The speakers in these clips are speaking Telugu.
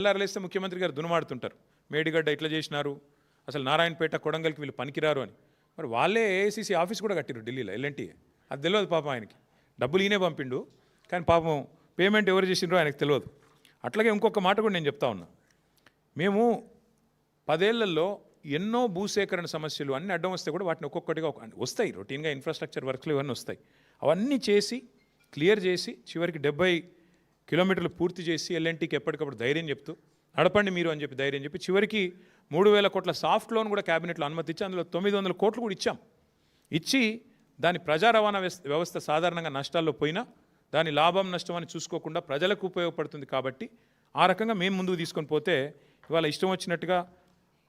తెల్లారలేస్తే ముఖ్యమంత్రి గారు దునుమాడుతుంటారు. మేడిగడ్డ ఇట్లా చేసినారు? అసలు నారాయణపేట కొడంగల్కి వీళ్ళు పనికిరారు అని. మరి వాళ్ళే ఏఐసీసీ ఆఫీస్ కూడా కట్టిరు ఢిల్లీలో ఎల్ఎన్టీ అది తెలియదు పాపం ఆయనకి. డబ్బులు ఈయనే పంపిండు. కానీ పాపం పేమెంట్ ఎవరు చేసిండ్రో ఆయనకు తెలియదు అట్లాగే ఇంకొక మాట కూడా నేను చెప్తా ఉన్నా. మేము పదేళ్ళలో ఎన్నో భూసేకరణ సమస్యలు అన్ని అడ్డం వస్తే కూడా వాటిని ఒక్కొక్కటిగా ఒక వస్తాయి. రొటీన్గా ఇన్ఫ్రాస్ట్రక్చర్ వర్క్లు ఇవన్నీ వస్తాయి. అవన్నీ చేసి క్లియర్ చేసి చివరికి డెబ్బై కిలోమీటర్లు పూర్తి చేసి ఎల్ఎన్టీకి ఎప్పటికప్పుడు ధైర్యం చెప్తూ నడపండి మీరు అని చెప్పి ధైర్యం చెప్పి చివరికి మూడు వేల కోట్ల సాఫ్ట్ లోన్ కూడా క్యాబినెట్లో అనుమతిచ్చి అందులో తొమ్మిది వందల కోట్లు కూడా ఇచ్చాం. ఇచ్చి దాని ప్రజా రవాణా వ్యవస్థ వ్యవస్థ సాధారణంగా నష్టాల్లో పోయినా దాని లాభం నష్టం అని చూసుకోకుండా ప్రజలకు ఉపయోగపడుతుంది కాబట్టి ఆ రకంగా మేము ముందుకు తీసుకొని పోతే ఇవాళ ఇష్టం వచ్చినట్టుగా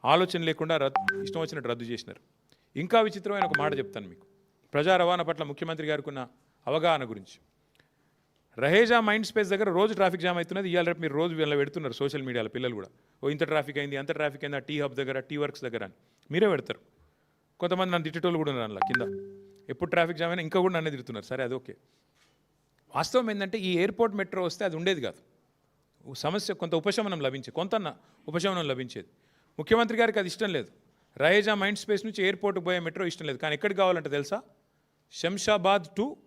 ఆలోచన లేకుండా రద్దు ఇష్టం వచ్చినట్టు రద్దు చేసినారు. ఇంకా విచిత్రమైన ఒక మాట చెప్తాను మీకు. ప్రజా రవాణా పట్ల ముఖ్యమంత్రి గారికి ఉన్న అవగాహన గురించి. రహేజా మైండ్ స్పేస్ దగ్గర రోజు ట్రాఫిక్ జామ్ అవుతున్నది. ఇవాళ రేపు మీరు రోజు వీళ్ళ పెడుతున్నారు సోషల్ మీడియాలో పిల్లలు కూడా. ఓ ఇంత ట్రాఫిక్ అయింది అంత ట్రాఫిక్ అయింది ఆ టీ హబ్ దగ్గర టీ వర్క్స్ దగ్గర అని. మీరే పెడతారు. కొంతమంది నన్ను తిట్టేటోళ్ళు కూడా ఉన్నారు అందులో కింద. ఎప్పుడు ట్రాఫిక్ జామ్ అయినా ఇంకా కూడా నన్నే తిడుతున్నారు. సరే అది ఓకే. వాస్తవం ఏంటంటే ఈ ఎయిర్పోర్ట్ మెట్రో వస్తే అది ఉండేది కాదు. ఓ సమస్య కొంత ఉపశమనం లభించేది కొంత ఉపశమనం లభించేది. ముఖ్యమంత్రి గారికి అది ఇష్టం లేదు. రహేజా మైండ్ స్పేస్ నుంచి ఎయిర్పోర్ట్కి పోయే మెట్రో ఇష్టం లేదు. కానీ ఎక్కడికి కావాలంటే తెలుసా? Shamshabad to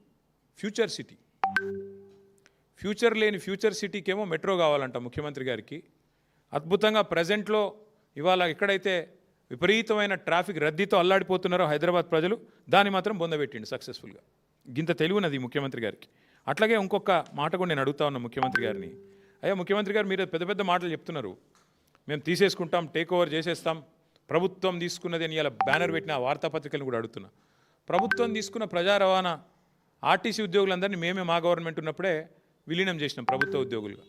future city. Future లేని ఫ్యూచర్ సిటీకేమో మెట్రో కావాలంట ముఖ్యమంత్రి గారికి. అద్భుతంగా ప్రజెంట్లో ఇవాళ ఎక్కడైతే విపరీతమైన ట్రాఫిక్ రద్దీతో అల్లాడిపోతున్నారో హైదరాబాద్ ప్రజలు దాన్ని మాత్రం బొందబెట్టిండు సక్సెస్ఫుల్గా. గింత తెలివినది ముఖ్యమంత్రి గారికి. అట్లాగే ఇంకొక మాట కూడా నేను అడుగుతా ఉన్నా ముఖ్యమంత్రి గారిని. అయ్యా ముఖ్యమంత్రి గారు మీరు పెద్ద పెద్ద మాటలు చెప్తున్నారు. మేము తీసేసుకుంటాం టేక్ ఓవర్ చేసేస్తాం. ప్రభుత్వం తీసుకున్నది అని ఇలా బ్యానర్ పెట్టిన వార్తాపత్రికలను కూడా అడుగుతున్నా. ప్రభుత్వం తీసుకున్న ప్రజా రవాణా ఆర్టీసీ ఉద్యోగులందరినీ మేమే మా గవర్నమెంట్ ఉన్నప్పుడే విలీనం చేసినాం ప్రభుత్వ ఉద్యోగులుగా.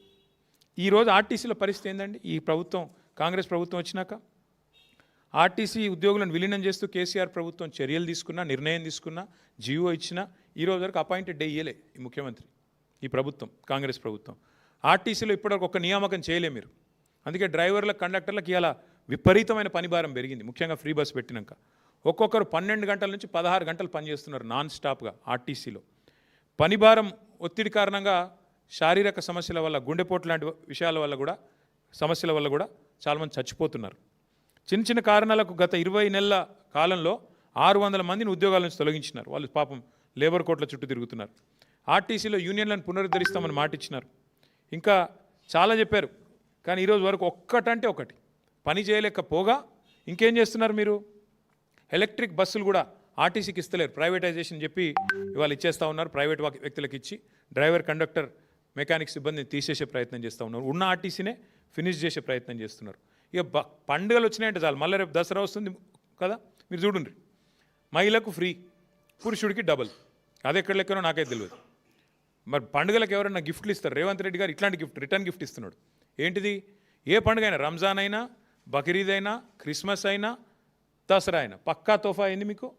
ఈరోజు ఆర్టీసీలో పరిస్థితి ఏంటండి ఈ ప్రభుత్వం కాంగ్రెస్ ప్రభుత్వం వచ్చినాక ఆర్టీసీ ఉద్యోగులను విలీనం చేస్తూ కేసీఆర్ ప్రభుత్వం చర్యలు తీసుకున్నా నిర్ణయం తీసుకున్నా జీవో ఇచ్చినా ఈరోజు వరకు అపాయింటెడ్ డే ఇయ్యలే ఈ ముఖ్యమంత్రి ఈ ప్రభుత్వం కాంగ్రెస్ ప్రభుత్వం. ఆర్టీసీలో ఇప్పటివరకు ఒక నియామకం చేయలే మీరు. అందుకే డ్రైవర్లకు కండక్టర్లకు ఇలా విపరీతమైన పనిభారం పెరిగింది ముఖ్యంగా ఫ్రీ బస్ పెట్టినాక. ఒక్కొక్కరు పన్నెండు గంటల నుంచి పదహారు గంటలు పనిచేస్తున్నారు నాన్ స్టాప్గా ఆర్టీసీలో. పనిభారం ఒత్తిడి కారణంగా శారీరక సమస్యల వల్ల గుండెపోటు లాంటి విషయాల వల్ల కూడా సమస్యల వల్ల కూడా చాలామంది చచ్చిపోతున్నారు. చిన్న చిన్న కారణాలకు గత ఇరవై నెలల కాలంలో ఆరు వందల మందిని ఉద్యోగాల నుంచి తొలగించినారు. వాళ్ళు పాపం లేబర్ కోట్ల చుట్టూ తిరుగుతున్నారు. ఆర్టీసీలో యూనియన్లను పునరుద్ధరిస్తామని మాట ఇచ్చినారు ఇంకా చాలా చెప్పారు. కానీ ఈరోజు వరకు ఒక్కటంటే ఒకటి. పని చేయలేకపోగా ఇంకేం చేస్తున్నారు మీరు? ఎలక్ట్రిక్ బస్సులు కూడా ఆర్టీసీకి ఇస్తలేరు. ప్రైవేటైజేషన్ చెప్పి ఇవాళ ఇచ్చేస్తూ ఉన్నారు. ప్రైవేట్ వ్యక్తులకు ఇచ్చి డ్రైవర్ కండక్టర్ మెకానిక్ సిబ్బందిని తీసేసే ప్రయత్నం చేస్తూ ఉన్నారు. ఉన్న ఆర్టీసీనే ఫినిష్ చేసే ప్రయత్నం చేస్తున్నారు. ఇక బ పండుగలు వచ్చినాయంటే చాలు. మళ్ళీ రేపు దసరా వస్తుంది కదా? మీరు చూడండి మహిళకు ఫ్రీ పురుషుడికి డబల్. అది ఎక్కడ లెక్కనో నాకైతే తెలియదు మరి పండుగలకు ఎవరైనా గిఫ్ట్లు ఇస్తారు? రేవంత్ రెడ్డి గారు ఇట్లాంటి గిఫ్ట్ రిటర్న్ గిఫ్ట్ ఇస్తున్నాడు. ఏంటిది? ఏ పండుగ అయినా రంజాన్ అయినా బక్రీద్ అయినా క్రిస్మస్ అయినా దసరా అయినా పక్కా తోఫా అయింది మీకు?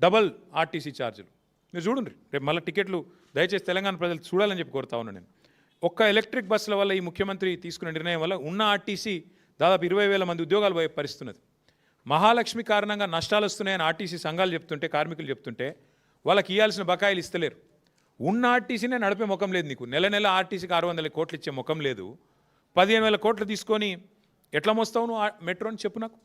డబల్ ఆర్టీసీ ఛార్జీలు. మీరు చూడండి రేపు మళ్ళీ టికెట్లు దయచేసి తెలంగాణ ప్రజలు చూడాలని చెప్పి కోరుతా ఉన్నాను నేను. ఒక్క ఎలక్ట్రిక్ బస్సుల వల్ల ఈ ముఖ్యమంత్రి తీసుకున్న నిర్ణయం వల్ల ఉన్న ఆర్టీసీ దాదాపు ఇరవై వేల మంది ఉద్యోగాలు పోయే పరిస్థితున్నది మహాలక్ష్మి కారణంగా నష్టాలు వస్తున్నాయని ఆర్టీసీ సంఘాలు చెప్తుంటే కార్మికులు చెప్తుంటే వాళ్ళకి ఇవ్వాల్సిన బకాయిలు ఇస్తలేరు. ఉన్న ఆర్టీసీనే నడిపే ముఖం లేదు నీకు. నెల నెల ఆర్టీసీకి ఆరు వందల కోట్లు ఇచ్చే ముఖం లేదు. పదిహేను వేల కోట్లు తీసుకొని ఎట్లా మోస్తావు నువ్వు మెట్రో మెట్రోని చెప్పు నాకు.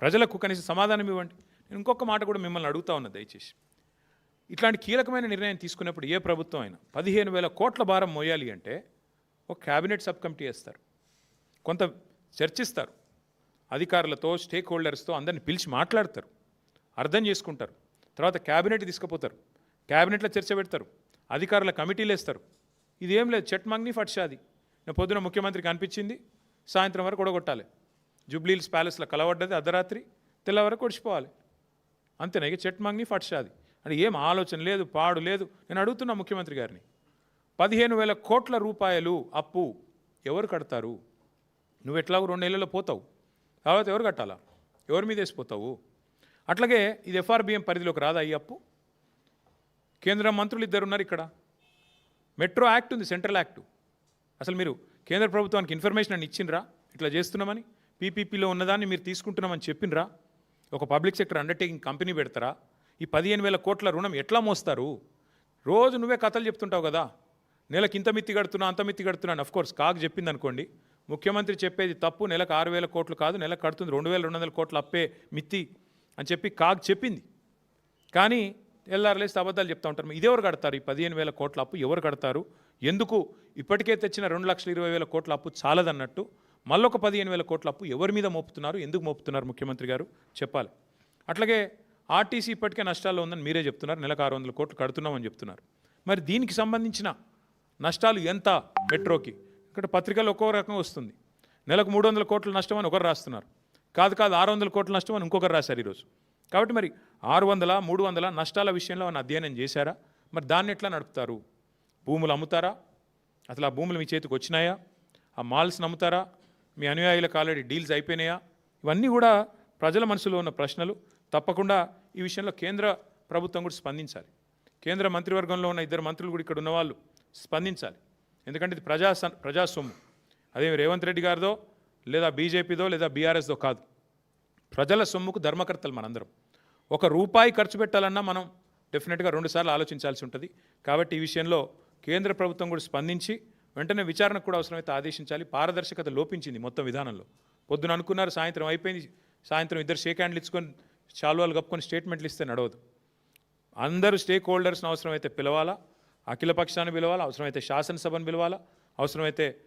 ప్రజలకు కనీసం సమాధానం ఇవ్వండి. నేను ఇంకొక మాట కూడా మిమ్మల్ని అడుగుతా ఉన్నా దయచేసి. ఇట్లాంటి కీలకమైన నిర్ణయం తీసుకున్నప్పుడు ఏ ప్రభుత్వం అయినా పదిహేను వేల కోట్ల భారం మోయాలి అంటే ఒక క్యాబినెట్ సబ్ కమిటీ వేస్తారు. కొంత చర్చిస్తారు. అధికారులతో స్టేక్ హోల్డర్స్తో అందరిని పిలిచి మాట్లాడతారు. అర్థం చేసుకుంటారు. తర్వాత క్యాబినెట్ తీసుకుపోతారు. క్యాబినెట్లో చర్చ పెడతారు. అధికారుల కమిటీలు వేస్తారు. ఇదేం లేదు. చెట్ మంగ్ని ఫట్షాది. నేను పొద్దున ముఖ్యమంత్రికి అనిపించింది. సాయంత్రం వరకు కొడగొట్టాలి జూబ్లీల్స్ ప్యాలెస్లో కలవడ్డది అర్ధరాత్రి. తెల్లవరకు ఒడిచిపోవాలి అంతేనా? ఇక చెట్ మంగ్ని ఫట్షాది. అంటే ఏం ఆలోచన లేదు పాడు లేదు. నేను అడుగుతున్నా ముఖ్యమంత్రి గారిని పదిహేను వేల కోట్ల రూపాయలు అప్పు ఎవరు కడతారు? నువ్వు ఎట్లాగో రెండు నెలల్లో పోతావు. తర్వాత ఎవరు కట్టాలా? ఎవరి మీద వేసిపోతావు అట్లాగే ఇది ఎఫ్ఆర్బిఎం పరిధిలోకి రాదా ఈ అప్పు? కేంద్ర మంత్రులు ఇద్దరు ఉన్నారు ఇక్కడ. మెట్రో యాక్ట్ ఉంది సెంట్రల్ యాక్ట్. అసలు మీరు కేంద్ర ప్రభుత్వానికి ఇన్ఫర్మేషన్ అని ఇచ్చిండ్రా? ఇట్లా చేస్తున్నామని? పీపీపీలో ఉన్నదాన్ని మీరు తీసుకుంటున్నామని చెప్పినరా? ఒక పబ్లిక్ సెక్టర్ అండర్టేకింగ్ కంపెనీ పెడతారా? ఈ పదిహేను వేల కోట్ల రుణం ఎట్లా మోస్తారు? రోజు నువ్వే కథలు చెప్తుంటావు కదా. నెలకి ఇంత మిత్తి కడుతున్నా అంత మిత్తి కడుతున్నా అఫ్కోర్స్ కాకు చెప్పింది అనుకోండి ముఖ్యమంత్రి చెప్పేది తప్పు నెలకు ఆరు వేల కోట్లు కాదు నెలకు కడుతుంది రెండు వేల రెండు వందల కోట్లు అప్పే మిత్తి అని చెప్పి కాగ్ చెప్పింది. కానీ ఎల్ఆర్లేస్తే అబద్ధాలు చెప్తా ఉంటారు. ఇది ఎవరు కడతారు? ఈ పదిహేను వేల కోట్ల అప్పు ఎవరు కడతారు? ఎందుకు ఇప్పటికే తెచ్చిన రెండు లక్షల ఇరవై వేల కోట్ల అప్పు చాలదన్నట్టు మళ్ళొక పదిహేను వేల కోట్ల అప్పు ఎవరి మీద మోపుతున్నారు? ఎందుకు మోపుతున్నారు ముఖ్యమంత్రి గారు? చెప్పాలి. అట్లాగే ఆర్టీసీ ఇప్పటికే నష్టాల్లో ఉందని మీరే చెప్తున్నారు. నెలకు ఆరు వందల కోట్లు కడుతున్నామని చెప్తున్నారు. మరి దీనికి సంబంధించిన నష్టాలు ఎంత మెట్రోకి? ఇక్కడ పత్రికలు ఒక్కో రకం వస్తుంది. నెలకు మూడు వందల కోట్ల నష్టం అని ఒకరు రాస్తున్నారు. కాదు కాదు ఆరు వందల కోట్ల నష్టం అని ఇంకొకరు రాశారు ఈరోజు. కాబట్టి మరి ఆరు వందల మూడు వందల నష్టాల విషయంలో ఆయన అధ్యయనం చేశారా? మరి దాన్ని ఎట్లా నడుపుతారు? భూములు అమ్ముతారా? అసలు ఆ భూములు మీ చేతికి వచ్చినాయా? ఆ మాల్స్ నమ్ముతారా? మీ అనుయాయులకు ఆల్రెడీ డీల్స్ అయిపోయినాయా? ఇవన్నీ కూడా ప్రజల మనసులో ఉన్న ప్రశ్నలు. తప్పకుండా ఈ విషయంలో కేంద్ర ప్రభుత్వం కూడా స్పందించాలి. కేంద్ర మంత్రివర్గంలో ఉన్న ఇద్దరు మంత్రులు కూడా ఇక్కడ ఉన్నవాళ్ళు స్పందించాలి. ఎందుకంటే ఇది ప్రజా ప్రజాసొమ్ము. ప్రజా సొమ్ము అదే రేవంత్ రెడ్డి గారిదో లేదా బీజేపీదో లేదా బీఆర్ఎస్దో కాదు. ప్రజల సొమ్ముకు ధర్మకర్తలు మనందరం. ఒక రూపాయి ఖర్చు పెట్టాలన్నా మనం డెఫినెట్గా రెండుసార్లు ఆలోచించాల్సి ఉంటుంది. కాబట్టి ఈ విషయంలో కేంద్ర ప్రభుత్వం కూడా స్పందించి వెంటనే విచారణకు కూడా అవసరమైతే ఆదేశించాలి. పారదర్శకత లోపించింది మొత్తం విధానంలో. పొద్దున అనుకున్నారు సాయంత్రం అయిపోయింది. సాయంత్రం ఇద్దరు షేక్ హ్యాండ్లు ఇచ్చుకొని చాలువాలు కప్పుకొని స్టేట్మెంట్లు ఇస్తే నడవదు. అందరూ స్టేక్ హోల్డర్స్ని అవసరమైతే పిలవాలా? అఖిల పక్షాన్ని పిలవాలా? అవసరమైతే శాసనసభను పిలవాలా? అవసరమైతే